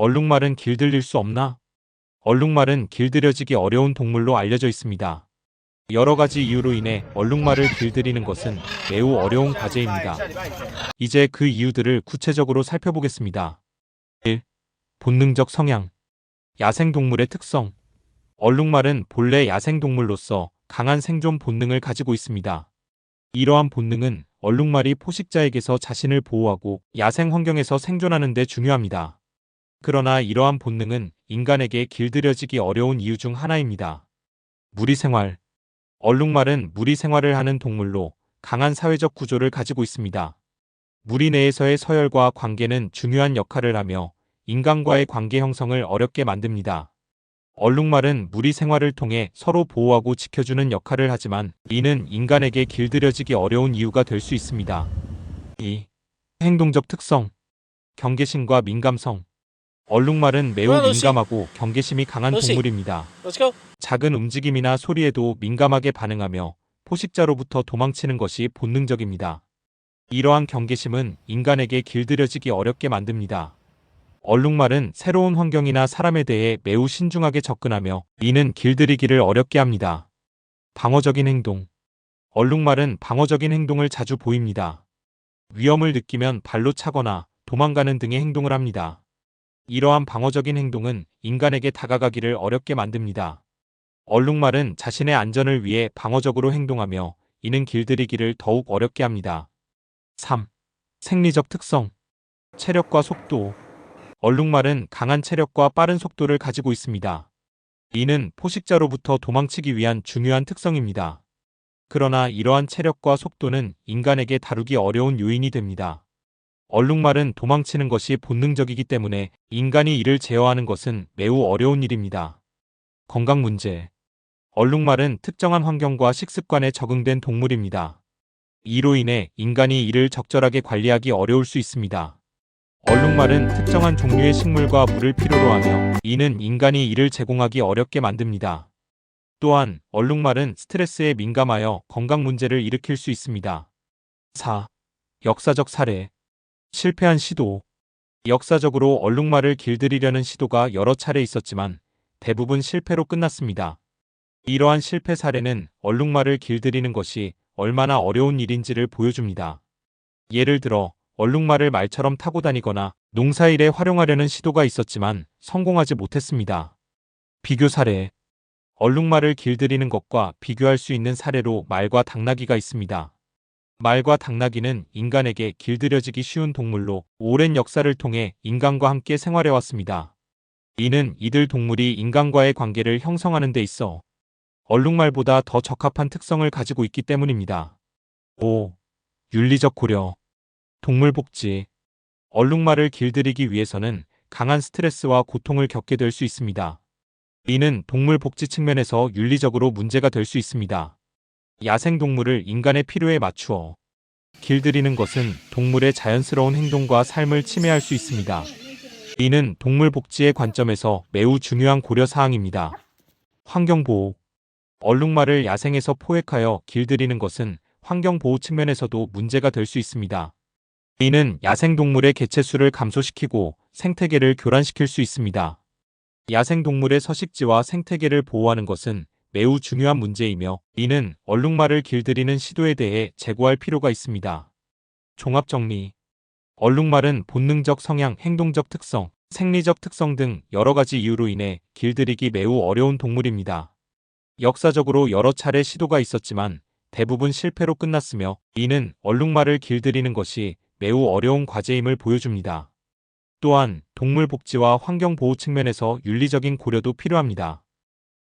얼룩말은 길들일 수 없나? 얼룩말은 길들여지기 어려운 동물로 알려져 있습니다. 여러 가지 이유로 인해 얼룩말을 길들이는 것은 매우 어려운 과제입니다. 이제 그 이유들을 구체적으로 살펴보겠습니다. 1. 본능적 성향. 야생동물의 특성. 얼룩말은 본래 야생동물로서 강한 생존 본능을 가지고 있습니다. 이러한 본능은 얼룩말이 포식자에게서 자신을 보호하고 야생 환경에서 생존하는 데 중요합니다. 그러나 이러한 본능은 인간에게 길들여지기 어려운 이유 중 하나입니다. 무리 생활. 얼룩말은 무리 생활을 하는 동물로 강한 사회적 구조를 가지고 있습니다. 무리 내에서의 서열과 관계는 중요한 역할을 하며 인간과의 관계 형성을 어렵게 만듭니다. 얼룩말은 무리 생활을 통해 서로 보호하고 지켜주는 역할을 하지만 이는 인간에게 길들여지기 어려운 이유가 될 수 있습니다. 2. 행동적 특성. 경계심과 민감성. 얼룩말은 매우. 민감하고 경계심이 강한. 동물입니다. 작은 움직임이나 소리에도 민감하게 반응하며 포식자로부터 도망치는 것이 본능적입니다. 이러한 경계심은 인간에게 길들여지기 어렵게 만듭니다. 얼룩말은 새로운 환경이나 사람에 대해 매우 신중하게 접근하며 이는 길들이기를 어렵게 합니다. 방어적인 행동. 얼룩말은 방어적인 행동을 자주 보입니다. 위험을 느끼면 발로 차거나 도망가는 등의 행동을 합니다. 이러한 방어적인 행동은 인간에게 다가가기를 어렵게 만듭니다. 얼룩말은 자신의 안전을 위해 방어적으로 행동하며 이는 길들이기를 더욱 어렵게 합니다. 3. 생리적 특성. 체력과 속도. 얼룩말은 강한 체력과 빠른 속도를 가지고 있습니다. 이는 포식자로부터 도망치기 위한 중요한 특성입니다. 그러나 이러한 체력과 속도는 인간에게 다루기 어려운 요인이 됩니다. 얼룩말은 도망치는 것이 본능적이기 때문에 인간이 이를 제어하는 것은 매우 어려운 일입니다. 건강 문제. 얼룩말은 특정한 환경과 식습관에 적응된 동물입니다. 이로 인해 인간이 이를 적절하게 관리하기 어려울 수 있습니다. 얼룩말은 특정한 종류의 식물과 물을 필요로 하며 이는 인간이 이를 제공하기 어렵게 만듭니다. 또한 얼룩말은 스트레스에 민감하여 건강 문제를 일으킬 수 있습니다. 4. 역사적 사례. 실패한 시도. 역사적으로 얼룩말을 길들이려는 시도가 여러 차례 있었지만 대부분 실패로 끝났습니다. 이러한 실패 사례는 얼룩말을 길들이는 것이 얼마나 어려운 일인지를 보여줍니다. 예를 들어 얼룩말을 말처럼 타고 다니거나 농사일에 활용하려는 시도가 있었지만 성공하지 못했습니다. 비교 사례. 얼룩말을 길들이는 것과 비교할 수 있는 사례로 말과 당나귀가 있습니다. 말과 당나귀는 인간에게 길들여지기 쉬운 동물로 오랜 역사를 통해 인간과 함께 생활해왔습니다. 이는 이들 동물이 인간과의 관계를 형성하는 데 있어 얼룩말보다 더 적합한 특성을 가지고 있기 때문입니다. 5. 윤리적 고려. 동물 복지. 얼룩말을 길들이기 위해서는 강한 스트레스와 고통을 겪게 될 수 있습니다. 이는 동물 복지 측면에서 윤리적으로 문제가 될 수 있습니다. 야생동물을 인간의 필요에 맞추어 길들이는 것은 동물의 자연스러운 행동과 삶을 침해할 수 있습니다. 이는 동물 복지의 관점에서 매우 중요한 고려 사항입니다. 환경보호. 얼룩말을 야생에서 포획하여 길들이는 것은 환경보호 측면에서도 문제가 될 수 있습니다. 이는 야생동물의 개체수를 감소시키고 생태계를 교란시킬 수 있습니다. 야생동물의 서식지와 생태계를 보호하는 것은 매우 중요한 문제이며 이는 얼룩말을 길들이는 시도에 대해 재고할 필요가 있습니다. 종합정리 얼룩말은 본능적 성향, 행동적 특성, 생리적 특성 등 여러 가지 이유로 인해 길들이기 매우 어려운 동물입니다. 역사적으로 여러 차례 시도가 있었지만 대부분 실패로 끝났으며 이는 얼룩말을 길들이는 것이 매우 어려운 과제임을 보여줍니다. 또한 동물 복지와 환경 보호 측면에서 윤리적인 고려도 필요합니다.